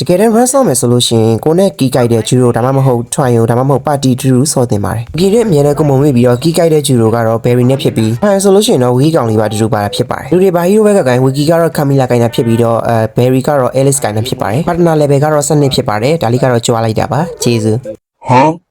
တကယ်တမ်း run ဆော့မယ်ဆိုလို့ရှိရင်ကိုနဲ့ကီးကြိုက်တဲ့ဂျူရိုဒါမှမဟုတ် trial ဒါမှမဟုတ် party တူတူဆော့တင်ပါတယ်။ဒီတဲ့အမြဲတမ်းကိုမုံမိပြီးတော့ကီးကြိုက်တဲ့ဂျူရိုကတော့ berry နဲ့ဖြစ်ပြီး trial ဆိုလို့ရှိရင်တော့ wiki ကောင်လေးပါတူတူပါတာဖြစ်ပါတယ်။လူတွေဘာ hero ဘက်ကကိုင်း wiki ကတော့ camila ကိုင်းတာဖြစ်ပြီးတော့အဲ berry ကတော့ alice ကိုင်းတာဖြစ်ပါတယ်။ partner level ကတော့စနစ်ဖြစ်ပါတယ်။ဒါလေးကတော့ကြွားလိုက်တာပါ။ကျေးဇူး Huh?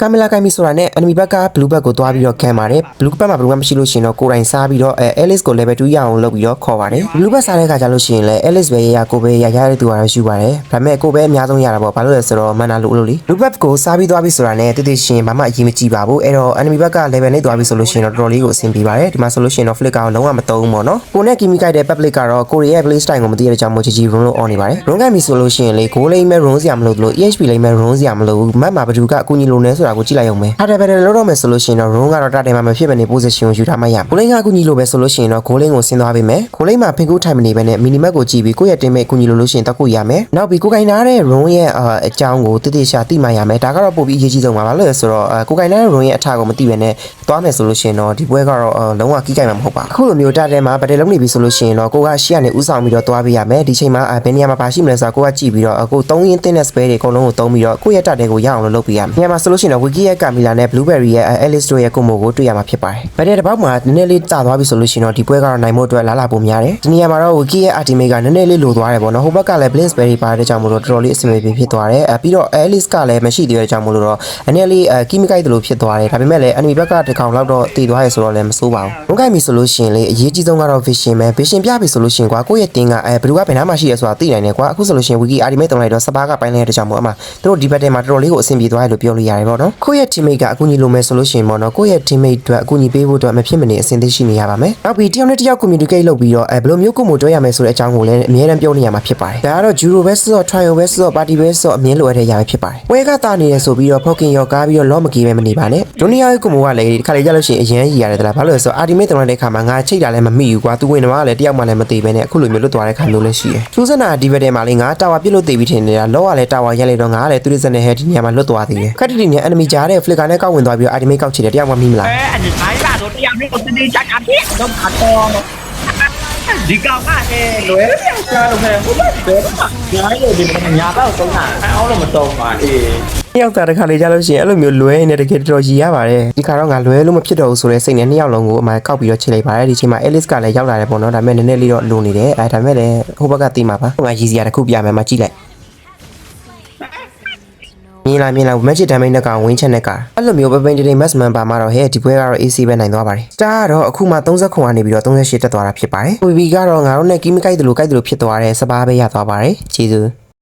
ကမ်မလာကိုင်မီဆိုတာနဲ့ enemy ဘက်က blue ဘက်ကိုသွားပြီးတော့ခံပါတယ် blue ဘက်မှာ blue ဘက်မရှိလို့ရှိရင်တော့ကိုယ်တိုင်စားပြီးတော့အဲ alice ကို level 2ရအောင်လုပ်ပြီးတော့ခေါ်ပါတယ် blue ဘက်စားတဲ့ခါကျလို့ရှိရင်လည်း alice ပဲရရကိုပဲရရတဲ့သူကတော့ယူပါတယ်ဒါပေမဲ့ကိုပဲအများဆုံးရတာပေါ့ဘာလို့လဲဆိုတော့မန်နာလို့လို့လေ blue ဘက်ကိုစားပြီးသွားပြီဆိုတာနဲ့တိတိရှင်ဘာမှအရေးမကြီးပါဘူးအဲ့တော့ enemy ဘက်က level နဲ့သွားပြီဆိုလို့ရှိရင်တော့တော်တော်လေးကိုအဆင်ပြေပါတယ်ဒီမှာဆိုလို့ရှိရင်တော့ flick ကောင်လုံးဝမတုံးဘူးပေါ့နော်ကိုနဲ့ kimi ကြိုက်တဲ့ public ကတော့ကိုရီးယား play style ကိုမသိတဲ့ကြောင့်မို့ကြီးကြီး run လို့ on နေပါတယ် run ကမီဆိုလို့ရှိရင်လေ goal လိမ့်မဲ့ run စရာမလိုဘူးလို့ EHP လိမ့်မဲ့ run စရာမလိုဘူးမတ်မှာဘယ်သူကအကူညီလိုနေဆိုတာကိုကြည့်လိုက်အောင်ပဲဟာတယ်ဘယ်တယ်လို့တော့မယ်ဆိုလို့ရှိရင်တော့ run ကတော့တတယ်မှာမဖြစ်မနေ position ကိုယူထားမှရမယ်ကိုလိန်ကအကူညီလိုပဲဆိုလို့ရှိရင်တော့ goal လိမ့်ကိုဆင်းသွားပေးမယ်ကိုလိန်မှာဖင်ကူးထိုင်မနေပဲနဲ့ minimap ကိုကြည့်ပြီးကိုယ့်ရဲ့ team မဲ့အကူညီလိုလို့ရှိရင်တက်ကိုရမယ်နောက်ပြီးကိုကင်နာတဲ့ run ရဲ့အာအကြောင်းကိုတိတိကျသိမှရမယ်ဒါကတော့ပို့ပြီးအရေးကြီးဆုံးပါဘာလို့လဲဆိုတော့အာကိုကင်နာတဲ့ run ရဲ့အထကိုမသိပဲနဲ့သွားမယ်ဆိုလို့ရှိရင်တော့ဒီပွဲကတော့အာလုံးဝကီးကြိုက်မှာမဟုတ်ပါဘူးအခုလိုမျိုးတတယ်မှာဗတယ်လုံးနေပြီဆိုလို့ရှိရင်တော့ကိုကရှေ့ကနေဥဆောင်ပြီးတော့သွားပေးရမယ်ဒီချိန်မှာအာဘယ်နေရာမှာပါရှိမလဲဆိုတာကိုကကြည့်ပြီးတော့အခုသုံးရင်းတင်းတဲ့ spell တွေအကုန်လုံးကိုသုံးပြီးတော့ကိုယ့်ရဲ့တက်တဲ့ကိုရအောင်လို့လုပ်ပေးရမယ်နေရာမှာဆိုလို့ရှိရင်တော့ wiki ရဲ့ camila နဲ့ blueberry ရဲ့ alice တို့ရဲ့ combo ကိုတွေ့ရမှာဖြစ်ပါတယ်ဗတယ်တစ်ပေါက်မှာနည်းနည်းလေးကျသွားပြီဆိုလို့ရှိရင်တော့ဒီပွဲကတော့နိုင်ဖို့အတွက်လာလာပုံများတယ်ဒီနေရာမှာတော့ wiki ရဲ့ ultimate ကနည်းနည်းလေးလိုသွားတယ်ပေါ့နော်ဟိုဘက်ကလည်း blitz berry ပါတဲ့ကြောင့်မလို့တော်တော်လေးအဆင်ပြေဖြစ်သွားတယ်အဲပြီးတော့ alice ကလည်းမရှိသေးတဲ့ကြောင့်မလို့တော့အနည်းလေးအဲ kimi ကြိုက်တယ်လို့ဖြစ်သွားတယ်ဒါပေမဲ့လည်း enemy ဘက်ကတစ်ကောင်လောက်တော့တည်သွားရဆိုတော့လည်းမစိုးပါဘူးဘုံကြိုက်ပြီဆိုလို့ရှိရင်လေအရေးကြီးဆုံးကတော့ vision ပဲ vision ပြပြီဆိုလို့ရှိရင်ကွာကိုယ့်ရဲ့တင်းကအဲဘယ်သူကဘယ်နားမှာရှိရဲဆိုတာသိနိုင်တယ်ကွာအခုဆိုလို့ရှိရင် wiki ultimate တုံးလိုက်တော့စပါးကပိုင်းလိုက်တဲ့ကြောင့်မို့အမှသူတို့ဒီဘက်ထဲမှာတော်တော်လေးကိုအဆင်ပြေသွားတယ်လို့ပြောလို့ရတယ်ပေါ့နော်ကိုယ့်ရဲ့ teammate ကအကူအညီလိုမယ်ဆိုလို့ရှိရင်ပေါ့နော်ကိုယ့်ရဲ့ teammate အတွက်အကူအညီပေးဖို့အတွက်မဖြစ်မနေအဆင်သင့်ရှိနေရပါမယ်နောက်ပြီးတယောက်နဲ့တယောက် communicate လုပ်ပြီးတော့အဲဘယ်လိုမျိုးကိုယ်မို့တွဲရမယ်ဆိုတဲ့အကြောင်းကိုလည်းအများအားပြောနေရမှာဖြစ်ပါတယ်ဒါကတော့ Juro ပဲဆိုတော့ trial ပဲဆိုတော့ party ပဲဆိုတော့အမြင်လိုအပ်တဲ့အရာပဲဖြစ်ပါတယ်ပွဲကတာနေရဆိုပြီးတော့ Pokin ရောကားပြီးတော့ lock မကြီးပဲမနေပါနဲ့ဒုနီယာရဲ့ကိုမိုကလည်းဒီခါလေးကြလို့ရှိရင်အရန်ကြီးရတယ်တလားဘာလို့လဲဆိုတော့ ultimate တုံးတဲ့ခါမှာငါချိတ်တာလည်းမမိဘူးကွာသူဝင်တော့လည်းတယောက်မှလည်းမသေးပဲနဲ့အခုလိုမျိုးလွတ်သွားတဲ့ခါမျိုးလည်းရှိတယ်ထူးဆန်းတာဒီဘက်ထဲမှာလေငါတာဝါပြစ်လို့သေးပြီးထင်နေတာလောကလည်းတာဝါရက်လိုက်တော့ငါလည်းသူရစနဲ့ဟဲ့ဒီနေရာမှာလွတ်သွားသေးတယ်ခက်တီတီနဲ့ enemy ကြားတဲ့ flicker နဲ့ကောက်ဝင်သွားပြီးတော့ ultimate ကောက်ချစ်တယ်တယောက်မှမိမလားအဲအနေတိုင်းလာတော့တရားမျိုးကိုတင်းကြပ်အပြည့်တော့ပါတော့ဒီကောင်ကအဲလွယ်တယ်ဆရာတို့ကဘုရားဘယ်မှာညာရည်ဒီမှာညာတော့သုံးတာအဲအောင်လို့မသုံးပါအေးနှစ်ယောက်သားတစ်ခါလေကြလို့ရှိရင်အဲ့လိုမျိုးလွဲနေတကယ်တော်တော်ရည်ရပါတယ်ဒီခါတော့ငါလွဲလို့မဖြစ်တော့ဘူးဆိုတဲ့စိတ်နဲ့နှစ်ယောက်လုံးကိုအမှကောက်ပြီးတော့ချိန်လိုက်ပါတယ်ဒီချိန်မှာ Alice ကလည်းရောက်လာတယ်ပေါ့နော်ဒါပေမဲ့နည်းနည်းလေးတော့လုံနေတယ်အဲဒါပေမဲ့လည်းဟိုဘက်ကတီးမှာပါငါရည်စရာတစ်ခုပြမယ်မကြည့်လိုက် မြင်လာမြင်လာ magic damage နဲ့ကောင်ဝင်းချက်နဲ့ကအဲ့လိုမျိုးပပိန်တိန် mass man ပါမှာတော့ဟဲ့ဒီပွဲကတော့ AC ပဲနိုင်သွားပါတယ် star ကတော့အခုမှ30ခုကနေပြီးတော့38တက်သွားတာဖြစ်ပါတယ် BB ကတော့ငါတို့နဲ့ kimi ကြိုက်တယ်လို့ကြိုက်တယ်လို့ဖြစ်သွားတယ်စပါးပဲရသွားပါတယ်ကျေးဇူး